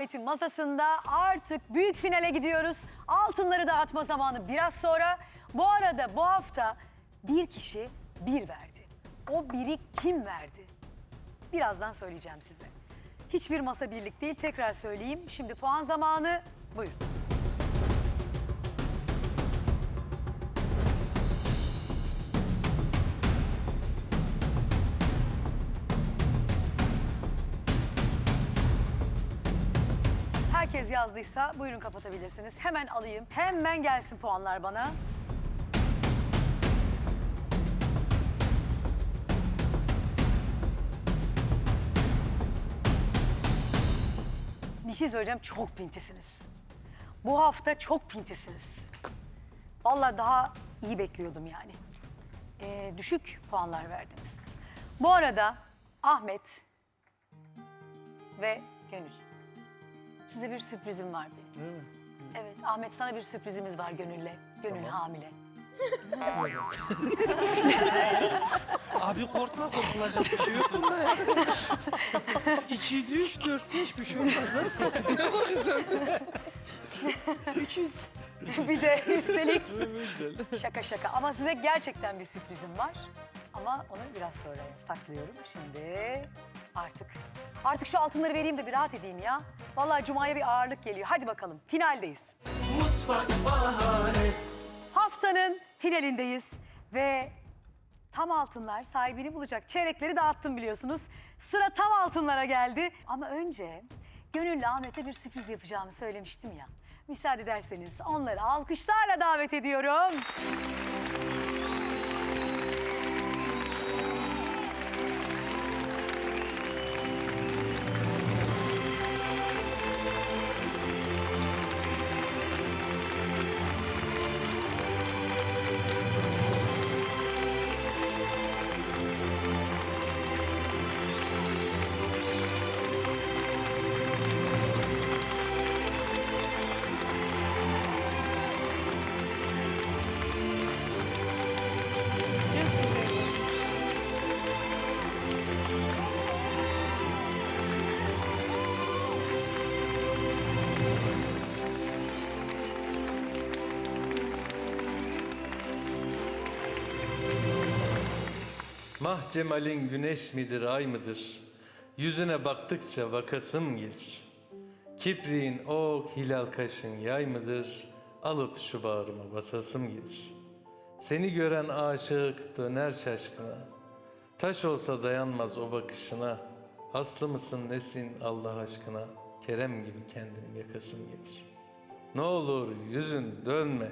Metin masasında artık büyük finale gidiyoruz. Altınları dağıtma zamanı biraz sonra. Bu arada bu hafta bir kişi bir verdi. O biri kim verdi? Birazdan söyleyeceğim size. Hiçbir masa birlik değil tekrar söyleyeyim. Şimdi puan zamanı buyurun. Yazdıysa buyurun kapatabilirsiniz. Hemen alayım. Hemen gelsin puanlar bana. Bir şey söyleyeceğim. Çok pintisiniz. Bu hafta çok pintisiniz. Vallahi daha iyi bekliyordum yani. Ee, düşük puanlar verdiniz. Bu arada Ahmet ve Gönül. Size bir sürprizim var benim. Evet, Ahmet sana bir sürprizimiz var Gönül'le. Gönül hamile. Abi korkma korkulacak bir şey yok bunda ya. 2, 3, 4, 5 bir şey olmaz lan. Ne bakacaksın? 300. bir de üstelik şaka şaka. Ama size gerçekten bir sürprizim var. Ama onu biraz sonra saklıyorum. Şimdi artık artık şu altınları vereyim de bir rahat edeyim ya. Vallahi Cuma'ya bir ağırlık geliyor. Hadi bakalım finaldeyiz. Haftanın finalindeyiz ve tam altınlar sahibini bulacak. Çeyrekleri dağıttım biliyorsunuz. Sıra tam altınlara geldi. Ama önce Gönüllü Ahmet'e bir sürpriz yapacağımı söylemiştim ya. Müsaade ederseniz onları alkışlarla davet ediyorum. Mah cemalin güneş midir ay mıdır? Yüzüne baktıkça vakasım gelir. Kipriğin ok hilal kaşın yay mıdır? Alıp şu bağrıma basasım gelir. Seni gören aşık döner şaşkına. Taş olsa dayanmaz o bakışına. Aslı mısın nesin Allah aşkına? Kerem gibi kendim yakasım gelir. Ne olur yüzün dönme.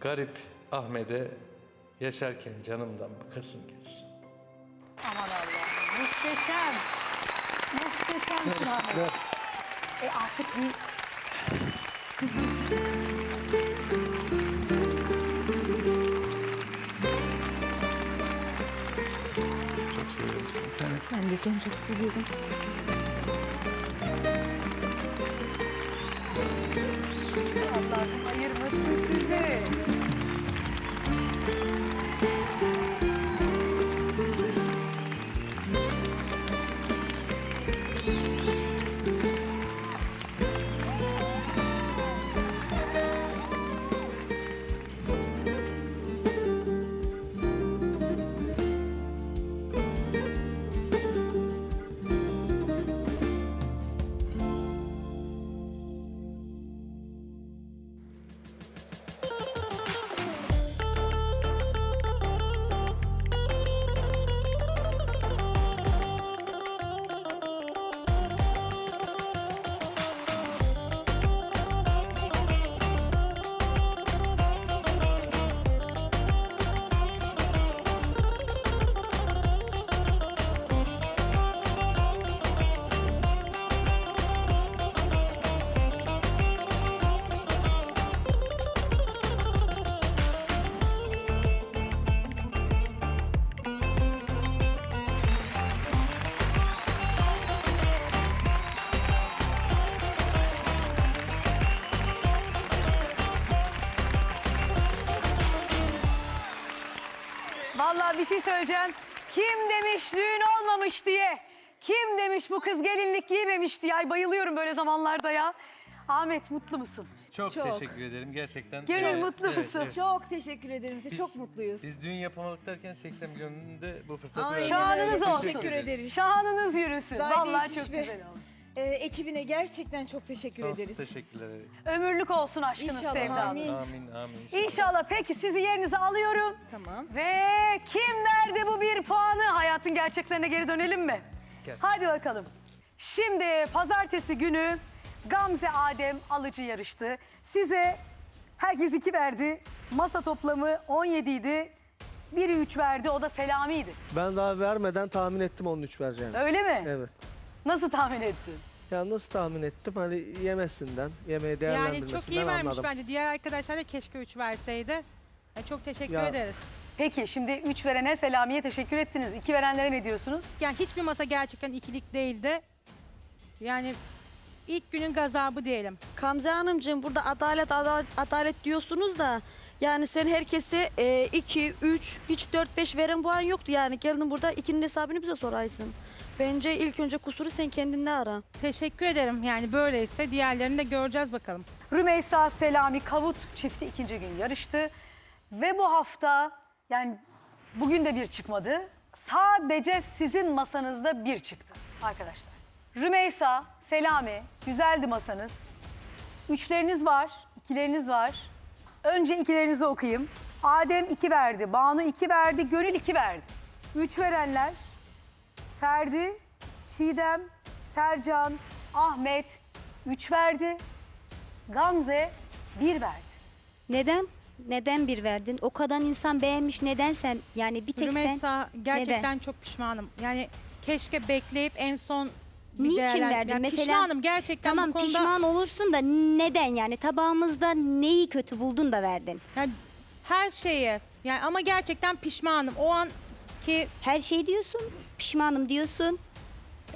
Garip Ahmet'e yaşarken canımdan bakasım gelir. Aman Allah'ım muhteşem. Muhteşemsin Ahmet. E artık bir Çok seviyorum seni. Tane Ben de seni çok seviyorum. Allah'ım ayırmasın sizi. Şey söyleyeceğim. Kim demiş düğün olmamış diye. Kim demiş bu kız gelinlik giymemişti ya. Ay, Bayılıyorum böyle zamanlarda ya. Ahmet mutlu musun? Çok, Çok. teşekkür ederim gerçekten. Gönül Evet, mutlu evet, musun? evet. Çok teşekkür ederim size. Biz- Çok mutluyuz. Biz düğün yapamadık derken 80 milyonun da bu fırsatı Aynen. Şanınız öyle. olsun. Teşekkür ederiz. Şanınız yürüsün. Zahide Vallahi Yetiş çok ve- güzel oldu. Ee, ekibine gerçekten çok teşekkür Sonsuz ederiz. teşekkürler. Ömürlük olsun aşkınız İnşallah, sevdanız. amin. Amin amin. inşallah. İnşallah peki sizi yerinize alıyorum. Tamam. Ve kim verdi bu bir puanı? Hayatın gerçeklerine geri dönelim mi? Gel. Hadi bakalım. Şimdi pazartesi günü Gamze Adem alıcı yarıştı. Size herkes iki verdi. Masa toplamı 17 idi. Biri 3 verdi o da Selami'ydi. Ben daha vermeden tahmin ettim onun 3 vereceğini. Öyle mi? Evet. Nasıl tahmin ettin? Ya nasıl tahmin ettim? Hani yemesinden, yemeği Yani değerlendirmesinden çok iyi vermiş anladım. bence. Diğer arkadaşlar da keşke 3 verseydi. Yani çok teşekkür Ya- ederiz. Peki şimdi 3 verene Selami'ye teşekkür ettiniz. 2 verenlere ne diyorsunuz? Yani hiçbir masa gerçekten ikilik değildi. Yani ilk günün gazabı diyelim. Kamze Hanımcığım burada adalet adalet, adalet diyorsunuz da yani sen herkese 2, 3, hiç 4, 5 veren puan yoktu yani. Geldin burada ikinin hesabını bize soraysın. Bence ilk önce kusuru sen kendinde ara. Teşekkür ederim. Yani böyleyse diğerlerini de göreceğiz bakalım. Rümeysa Selami Kavut çifti ikinci gün yarıştı. Ve bu hafta yani bugün de bir çıkmadı. Sadece sizin masanızda bir çıktı arkadaşlar. Rümeysa, Selami güzeldi masanız. Üçleriniz var, ikileriniz var. Önce ikilerinizi okuyayım. Adem iki verdi, Banu iki verdi, Gönül iki verdi. Üç verenler Ferdi, Çiğdem, Sercan, Ahmet üç verdi. Gamze bir verdi. Neden? Neden bir verdin? O kadar insan beğenmiş. Neden sen? Yani bir tek sen. Rümeysa gerçekten çok pişmanım. Yani keşke bekleyip en son bir Niçin değerlen- verdin? Yani Mesela- pişmanım gerçekten Tamam bu konuda. pişman olursun da neden yani? Tabağımızda neyi kötü buldun da verdin? Yani her şeye yani ama gerçekten pişmanım. O an ki Her şey diyorsun. Pişmanım diyorsun.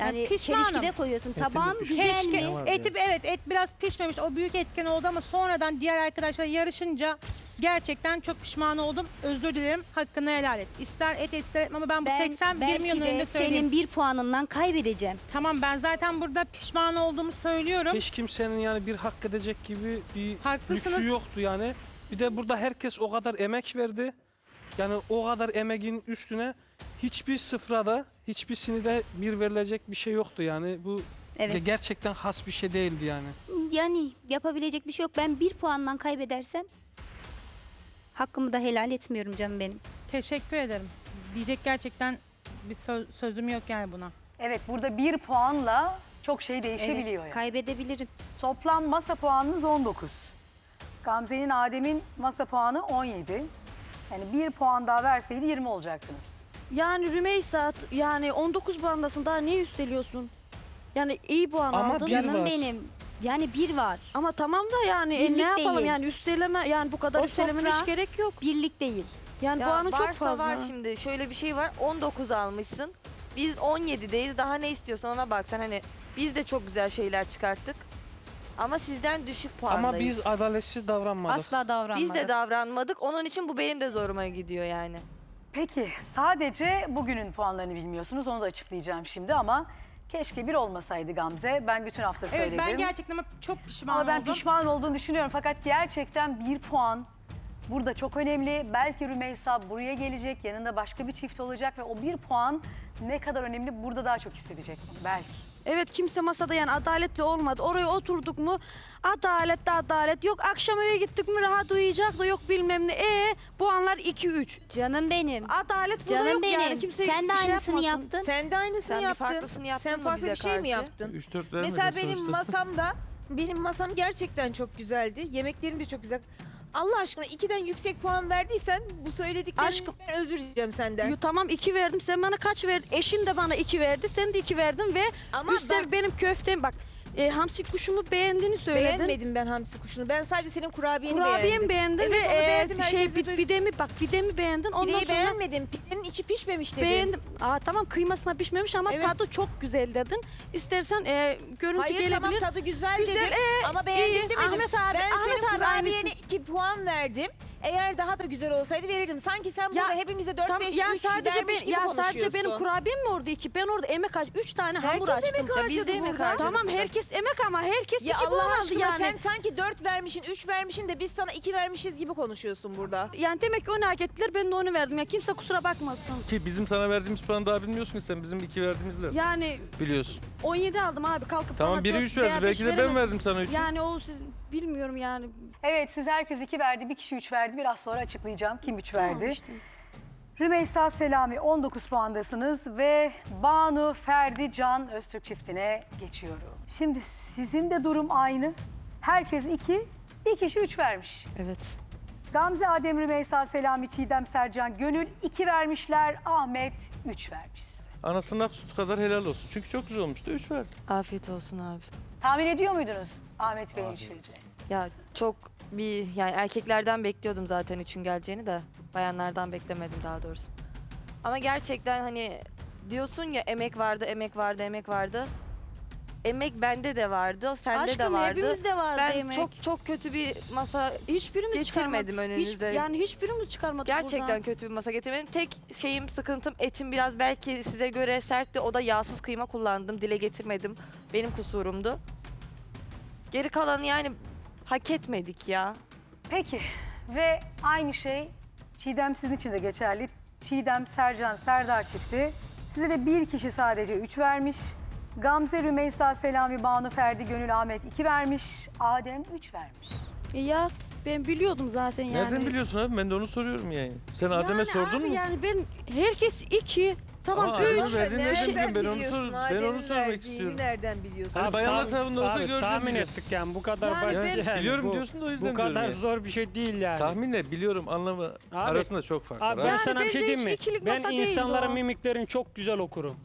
Yani Ya pişmanım. çelişkide koyuyorsun. Tabağım güzel keşke mi? var eti evet et biraz pişmemiş. O büyük etken oldu ama sonradan diğer arkadaşlar yarışınca gerçekten çok pişman oldum. Özür dilerim. Hakkını helal et. İster et ister etme ama ben bu Ben 81 belki milyon de önünde söyleyeyim. senin bir puanından kaybedeceğim. Tamam ben zaten burada pişman olduğumu söylüyorum. Hiç kimsenin yani bir hak edecek gibi bir Haklısınız. lüksü yoktu yani. Bir de burada herkes o kadar emek verdi. Yani o kadar emeğin üstüne hiçbir sıfrada, hiçbirisini de bir verilecek bir şey yoktu yani. Bu Evet. gerçekten has bir şey değildi yani. Yani yapabilecek bir şey yok. Ben bir puandan kaybedersem hakkımı da helal etmiyorum canım benim. Teşekkür ederim. Diyecek gerçekten bir söz- sözüm yok yani buna. Evet burada bir puanla çok şey değişebiliyor. Evet, yani. kaybedebilirim. Toplam masa puanınız 19. Gamze'nin Adem'in masa puanı 17. Yani bir puan daha verseydi 20 olacaktınız. Yani Rümeysa yani 19 puandasın daha niye üsteliyorsun? Yani iyi puan Ama aldın. bir Canım var. benim. Yani bir var. Ama tamam da yani e, ne yapalım değil. yani üsteleme yani bu kadar O üstelemene hiç gerek yok. Birlik değil. Yani Ya puanı çok varsa fazla. var şimdi şöyle bir şey var 19 almışsın. Biz 17'deyiz daha ne istiyorsan ona bak sen hani biz de çok güzel şeyler çıkarttık. Ama sizden düşük puandayız. Ama biz adaletsiz davranmadık. Asla davranmadık. Biz de davranmadık. Onun için bu benim de zoruma gidiyor yani. Peki sadece bugünün puanlarını bilmiyorsunuz onu da açıklayacağım şimdi ama keşke bir olmasaydı Gamze. Ben bütün hafta Evet söyledim. ben gerçekten ama çok pişman Ama ben oldum. pişman olduğunu düşünüyorum fakat gerçekten bir puan burada çok önemli. Belki Rümeysa buraya gelecek, yanında başka bir çift olacak ve o bir puan ne kadar önemli burada daha çok hissedecek belki. Evet kimse masada yani adaletli olmadı. Oraya oturduk mu adalet de adalet. Yok akşam eve gittik mi rahat uyuyacak da yok bilmem ne. E puanlar 2-3. Canım benim. Adalet burada Canım yok benim. yani kimse Sen de bir şey aynısını yapmasın. yaptın. Sen de aynısını Sen bir yaptın. farklısını yaptın Sen mı farklı bize bir şey mi karşı? yaptın? 3-4 Mesela benim masamda, benim masam gerçekten çok güzeldi. Yemeklerim de çok güzel. Allah aşkına ikiden yüksek puan verdiysen bu söylediklerim Aşkım. ben özür dileyeceğim senden. Yo, tamam 2 verdim. Sen bana kaç verdin? Eşin de bana 2 verdi. Sen de 2 verdin ve Ama üstelik ben benim köftem bak. E, hamsi kuşumu beğendiğini söyledin. beğenmedim ben hamsi kuşunu. Ben sadece senin kurabiyeni Kurabiyemi beğendim. beğendin Evet, ve onu e, beğendim, şey herkese bid, duydum. bidemi bak bidemi beğendin. Ondan Pideyi sonra beğenmedim. Pidenin içi pişmemiş dedim. beğendim. Aa tamam kıymasına pişmemiş ama Evet. tadı çok güzel dedin. İstersen e, görüntü Hayır gelebilir. tamam tadı güzel, Güzel, dedim e, ama beğendim iyi. demedim. Ahmet abi, ben Ahmet senin abi kurabiyene aynısını- 2 puan verdim. Eğer daha da güzel olsaydı verirdim. Sanki sen Ya, burada hepimize 4 Tam 5 yani 3 sadece ben gibi ya sadece konuşuyorsun. benim kurabiyem mi orada iki? Ben orada emek aç. Üç tane hamur Herkes açtım. emek Ya biz de emek burada. harcadık. Tamam herkes emek ama herkes Ya iki Allah aldı aşkına yani. sen sanki 4 vermişin 3 vermişin de biz sana 2 vermişiz gibi konuşuyorsun burada. Yani demek ki onu hak ettiler ben de onu verdim. Ya kimse kusura bakmasın. Ki bizim sana verdiğimiz puanı daha bilmiyorsun ki sen bizim iki verdiğimizle Yani biliyorsun. 17 aldım abi kalkıp Tamam bana biri dört 3 veya verdi. beş Belki de ben veremezsin. verdim sana 3'ü. Yani o siz bilmiyorum yani. Evet siz herkes iki verdi, bir kişi üç verdi. Biraz sonra açıklayacağım kim üç verdi. Tamam işte. Rümeysa Selami 19 puandasınız ve Banu Ferdi Can Öztürk çiftine geçiyorum. Şimdi sizin de durum aynı. Herkes iki, bir kişi üç vermiş. Evet. Gamze Adem Rümeysa Selami Çiğdem Sercan Gönül iki vermişler. Ahmet üç vermiş size. Anasının ak sütü kadar helal olsun. Çünkü çok güzel olmuştu. 3 verdi. Afiyet olsun abi. Tahmin ediyor muydunuz Ahmet Bey'in üç vereceğini? Ya çok bir yani erkeklerden bekliyordum zaten üçün geleceğini de bayanlardan beklemedim daha doğrusu. Ama gerçekten hani diyorsun ya emek vardı, emek vardı, emek vardı. Emek bende de vardı, sende de Aşkım vardı. hepimizde vardı ben emek. çok çok kötü bir masa hiçbirimiz getirmedim çıkarmadık. önünüze. Hiç, yani hiçbirimiz çıkarmadık Gerçekten buradan. kötü bir masa getirmedim. Tek şeyim, sıkıntım etim biraz belki size göre sertti. O da yağsız kıyma kullandım. Dile getirmedim. Benim kusurumdu. Geri kalanı yani hak etmedik ya. Peki ve aynı şey Çiğdem sizin için de geçerli. Çiğdem, Sercan, Serdar çifti. Size de bir kişi sadece üç vermiş. Gamze, Rümeysa, Selami, Banu, Ferdi, Gönül, Ahmet iki vermiş. Adem üç vermiş. E ya ben biliyordum zaten yani. Nereden biliyorsun abi? Ben de onu soruyorum yani. Sen Adem'e Yani sordun abi mu? Yani ben herkes iki. Tamam Ama üç. Adem'e verdiğini Bir şey- nereden? Ben onu, sor, ben onu sormak istiyorum. nereden biliyorsun? Hani bayanlar tarafında olsa abi, göreceğiz tahmin diye. ettik yani bu kadar Yani basit ben- yani. Biliyorum bu, diyorsun da o yüzden Bu kadar diyorum yani. zor bir şey değil yani. Tahminle biliyorum anlamı arasında çok fark var. Abi abi. ben Yani sana bir bence şey diyeyim mi? ikilik Ben değil insanların bu. mimiklerini çok güzel okurum.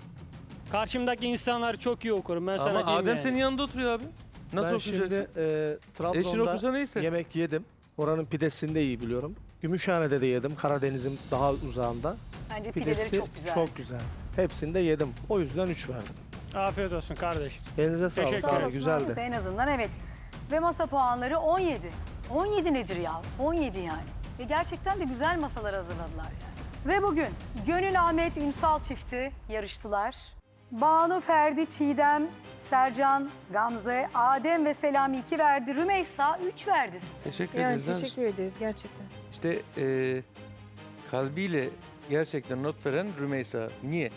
Karşımdaki insanları çok iyi okurum ben sana Ama diyeyim Adem yani. senin yanında oturuyor abi. Nasıl ben okuyacaksın? şimdi e, Eşin Trabzon'da okusa neyse. yemek yedim. Oranın pidesini de iyi biliyorum. Gümüşhane'de de yedim. Karadeniz'in daha uzağında. Bence pideleri Pidesi çok güzel. çok güzel. Hepsini de yedim. O yüzden 3 verdim. Afiyet olsun kardeşim. Elinize sağlık. Teşekkür abi, ederim. Güzeldi. En azından evet. Ve masa puanları 17. 17 nedir ya? 17 yani. Ve gerçekten de güzel masalar hazırladılar yani. Ve bugün Gönül Ahmet Ünsal çifti yarıştılar. Banu, Ferdi, Çiğdem, Sercan, Gamze, Adem ve Selami 2 verdi. Rümeysa 3 verdi size. Teşekkür Yani ederiz. abi. teşekkür ederiz gerçekten. İşte e, kalbiyle gerçekten not veren Rümeysa. Niye?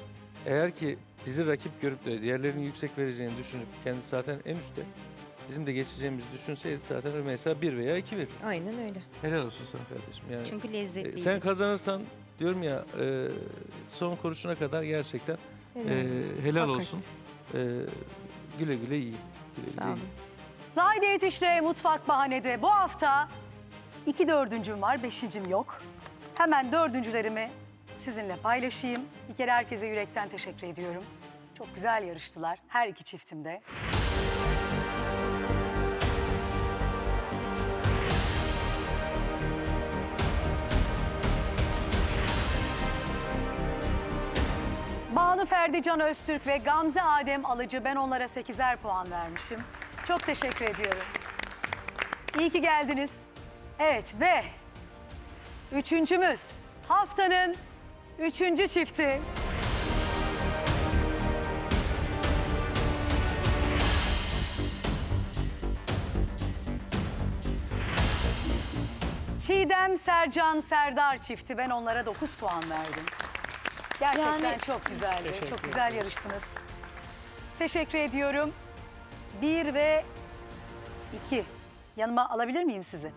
Eğer ki bizi rakip görüp de diğerlerinin yüksek vereceğini düşünüp kendisi zaten en üstte bizim de geçeceğimizi düşünseydi zaten Rümeysa 1 veya 2 verir. Aynen öyle. Helal olsun sana kardeşim. Yani Çünkü e, lezzetli. sen kazanırsan diyorum ya e, son kuruşuna kadar gerçekten e, helal Hak olsun. E, güle güle iyi. Güle Sağ güle olun. iyi. Zahide Yetiş'le Mutfak Bahane'de bu hafta iki dördüncüm var, beşincim yok. Hemen dördüncülerimi sizinle paylaşayım. Bir kere herkese yürekten teşekkür ediyorum. Çok güzel yarıştılar her iki çiftimde. Banu Ferdi Can Öztürk ve Gamze Adem Alıcı ben onlara 8'er puan vermişim. Çok teşekkür ediyorum. İyi ki geldiniz. Evet ve üçüncümüz haftanın üçüncü çifti. Çiğdem, Sercan, Serdar çifti. Ben onlara 9 puan verdim. Gerçekten Yani- çok güzeldi. Teşekkür çok güzel yarıştınız. Teşekkür ediyorum. Bir ve iki. Yanıma alabilir miyim sizi?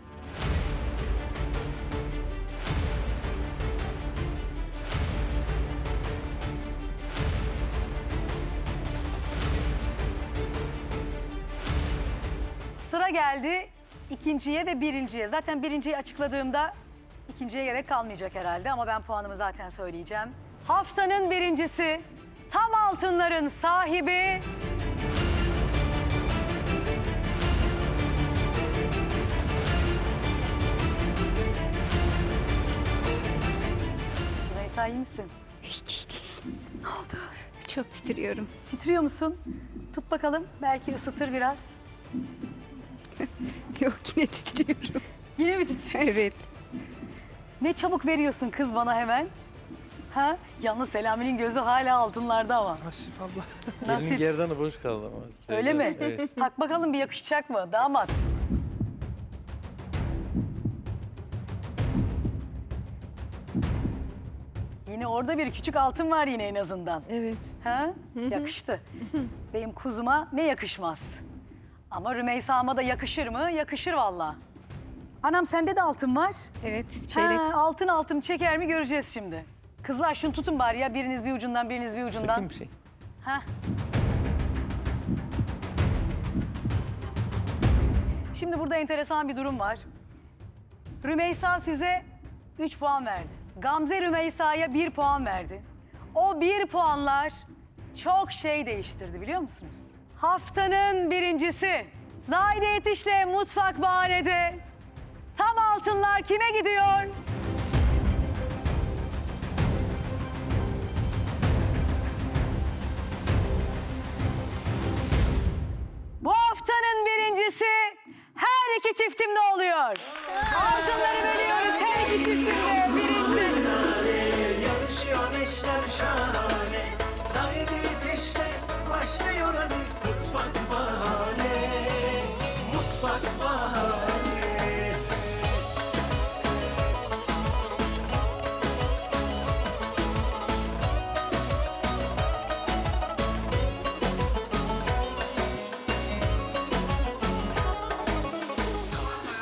Sıra geldi ikinciye ve birinciye. Zaten birinciyi açıkladığımda ikinciye gerek kalmayacak herhalde ama ben puanımı zaten söyleyeceğim. Haftanın birincisi tam altınların sahibi Rümeysa iyi misin? Hiç iyi değil. Ne oldu? Çok titriyorum. Titriyor musun? Tut bakalım. Belki ısıtır biraz. Yok yine titriyorum. Yine mi titriyorsun? evet. Ne çabuk veriyorsun kız bana hemen. Ha? Yalnız Selami'nin gözü hala altınlarda ama. Nasip Allah. Gelin Nasip. gerdanı boş kaldı ama. Öyle mi? Evet. Tak bakalım bir yakışacak mı damat? Yine orada bir küçük altın var yine en azından. Evet. Ha? Yakıştı. Benim kuzuma ne yakışmaz? Ama Rümeysa'ma da yakışır mı? Yakışır valla. Anam sende de altın var. Evet çeyrek. Ha, altın altın çeker mi göreceğiz şimdi. Kızlar şunu tutun bari ya. Biriniz bir ucundan, biriniz bir ucundan. Bakayım bir şey. Heh. Şimdi burada enteresan bir durum var. Rümeysa size 3 puan verdi. Gamze Rümeysa'ya 1 puan verdi. O 1 puanlar çok şey değiştirdi biliyor musunuz? Haftanın birincisi Zahide Yetiş'le Mutfak Bahane'de tam altınlar kime gidiyor?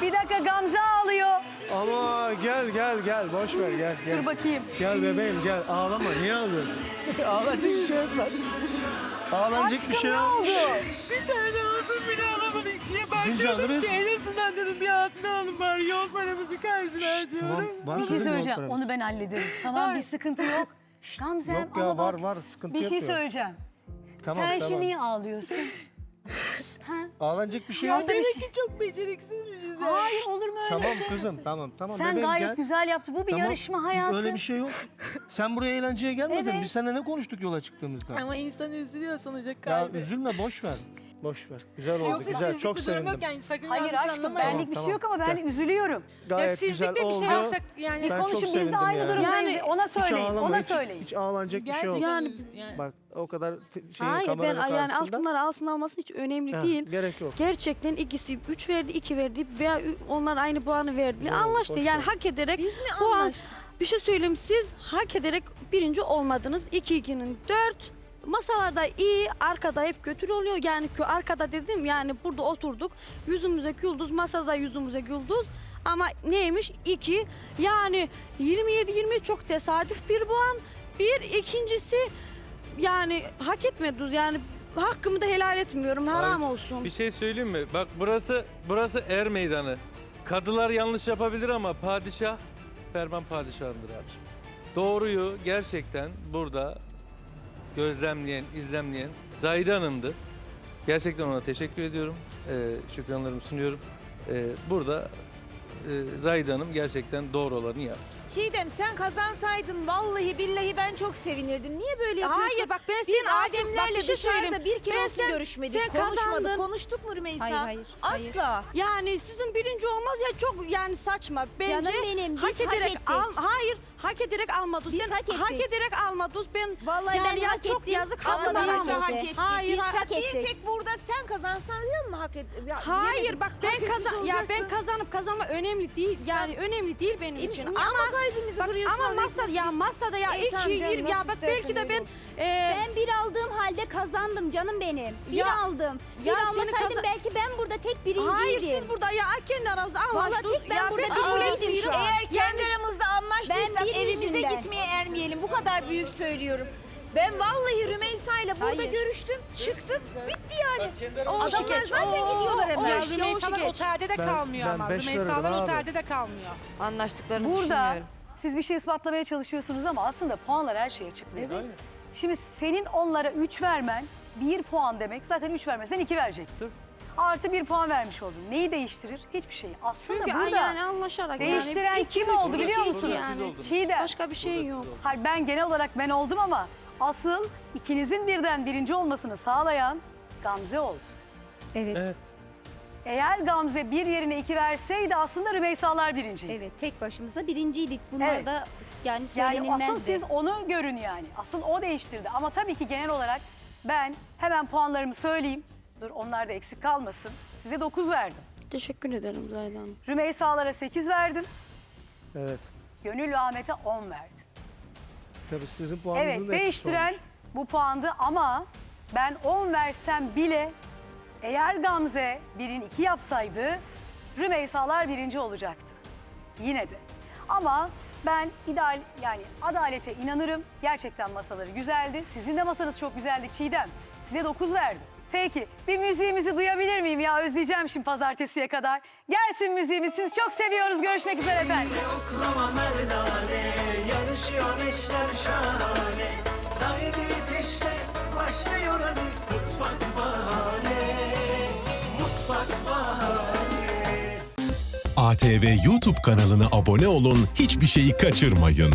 Bir dakika Gamze ağlıyor. Ama gel gel gel boş ver gel gel. Dur bakayım. Gel bebeğim gel ağlama niye ağlıyorsun? Ağlanacak bir şey yok lan. Ağlanacak bir şey ne yok. oldu? Bir tane altın bile alamadık diye ben Gidince diyordum alırız. ki en azından dedim bir altın alın bari yol paramızı karşılar diyorum. Tamam var Bir şey kızım, yok söyleyeceğim. paramız. Onu ben hallederim. Tamam bir sıkıntı yok. Gamzem Yok ya ama var bak, var sıkıntı bir yok şey ya. söyleyeceğim. Tamam Sen tamam. şimdi niye ağlıyorsun? ha? Ağlanacak bir şey yok. Bir şey... Demek ki çok beceriksizmişiz ya. Hayır olur mu öyle Tamam şey? kızım tamam tamam Sen bebeğim gayet gel. güzel yaptın. Bu bir Tamam, yarışma hayatı. Öyle bir şey yok. Sen buraya eğlenceye gelmedin. Evet. Biz seninle ne konuştuk yola çıktığımızda? Ama insan üzülüyor sonuca Ya üzülme boş ver. Boş ver. Güzel oldu. Yoksa güzel sizlik çok bir durum sevindim. yok yani sakın Hayır yanlış aşkım anlamayın. benlik bir şey Tamam, yok ama ben gel. üzülüyorum. Ya Gayet güzel sizlikte bir oldu. şey yoksa yani Ben Konuşun çok biz de sevindim aynı yani. durumdayız. Yani ona Hiç söyleyin. ağlama, Ona hiç, söyleyin. hiç ağlanacak bir şey yok. Yani Bak o kadar t- şey hayır ben kameranın yani karşısında. altınları alsın almasın hiç önemli Ha, değil. Gerek yok. Gerçekten ikisi 3 verdi 2 verdi veya ü- onlar aynı puanı verdiler. Yok, Anlaştı boş yani ver. hak ederek Biz mi puan anlaştık? bir şey söyleyeyim siz hak ederek birinci olmadınız. 2 2'nin 4 Masalarda iyi, arkada hep kötü oluyor. Yani kö- arkada dedim yani burada oturduk. Yüzümüze güldüz, masada yüzümüze güldüz. Ama neymiş? 2. Yani 27 20 çok tesadüf bir puan. Bir ikincisi yani hak etmediniz. Yani hakkımı da helal etmiyorum. Haram Ay, olsun. Bir şey söyleyeyim mi? Bak burası burası er meydanı. Kadılar yanlış yapabilir ama padişah ferman padişahındır abi. Doğruyu gerçekten burada gözlemleyen, izlemleyen Zahide Hanım'dı. Gerçekten ona teşekkür ediyorum. Ee, şükranlarımı sunuyorum. Ee, burada e, Zahide Hanım gerçekten doğru olanı yaptı. Çiğdem sen kazansaydın vallahi billahi ben çok sevinirdim. Niye böyle yapıyorsun? Hayır bak ben Biz senin Ademlerle bir şey söyleyeyim. dışarıda bir kere Ben olsun sen- görüşmedik. sen Konuşmadık. kazandın. Konuştuk mu Rümeysa? Hayır, hayır, hayır. Asla. Yani sizin birinci olmaz ya çok yani saçma. Bence Canım benim, biz hak hak ederek ettik. al hayır hak ederek almadınız. Biz Sen hak ettik. hak ederek almadınız. Ben Vallahi yani ben ya hak çok ettim. yazık Ama hakkım ben haram hak ettik. Hayır, Biz hak bir ettik. tek burada sen kazansan değil mi hak et? Ya, Hayır bak ben etmiş kazan ya ben kazanıp kazanma önemli değil. Yani önemli değil benim için. Niye Ama ama kalbimizi bak, kırıyorsun? ama masa ya masada ya İyi, tamam iki canım, yirmi ya nasıl bak belki de ben e, Ben bir aldığım halde kazandım canım benim. Bir Ya- aldım. Bir ya seni almasaydım kazan- belki ben burada tek birinciydim. hayır siz burada ya kendi aranızda anlaştınız. tek ben ya burada ben kabul etmiyorum. an. Eğer kendi aramızda anlaştıysak Ben bir evimize yüzünden. gitmeye ermeyelim. Bu kadar büyük söylüyorum. Ben vallahi Rümeysa ile burada Hayır. görüştüm. Çıktık. Bitti yani. O Adamlar şikeç, zaten o- gidiyorlar hemen. Ya o Rümeysalar otelde de Ben- kalmıyor ben ama. beş Rümeysalar verirdim abi. otelde de kalmıyor. Anlaştıklarını Burada düşünmüyorum. siz bir şey ispatlamaya çalışıyorsunuz ama aslında puanlar her şeyi açıklıyor. Şimdi senin onlara 3 vermen 1 puan demek. Zaten 3 vermezsen 2 verecekti. Artı 1 puan vermiş oldun. Neyi değiştirir? Hiçbir şeyi. Aslında Çünkü burada yani anlaşarak değiştiren yani kim oldu biliyor musunuz? yani. Çiğdem. Başka bir şey yok. Hayır ben genel olarak ben oldum ama asıl ikinizin birden birinci olmasını sağlayan Gamze oldu. Evet. Evet. Eğer Gamze bir yerine iki verseydi aslında Rümeysalar birinciydi. Evet tek başımıza birinciydik. Bunlar Evet. da yani Yani söylenilmezdi. asıl siz onu görün yani. Asıl o değiştirdi. Ama tabii ki genel olarak ben hemen puanlarımı söyleyeyim. Dur onlar da eksik kalmasın. Size 9 verdim. Teşekkür ederim Zayda Hanım. Rümeysalara 8 verdim. Evet. Gönül ve Ahmet'e 10 verdim. Tabii sizin puanınızın Evet da etkisi değiştiren olmuş. bu puandı ama ben 10 versem bile eğer Gamze birin 2 yapsaydı Rümeysalar birinci olacaktı. Yine de. Ama ben ideal yani adalete inanırım. Gerçekten masaları güzeldi. Sizin de masanız çok güzeldi Çiğdem. Size 9 verdim. Peki bir müziğimizi duyabilir miyim ya? Özleyeceğim şimdi pazartesiye kadar. Gelsin müziğimiz. Sizi çok seviyoruz. Görüşmek üzere efendim. Yoklama merdane Yarışıyor eşler şahane Saygı işte başlıyor hadi Mutfak bahane Mutfak bahane ATV YouTube kanalına abone olun, hiçbir şeyi kaçırmayın.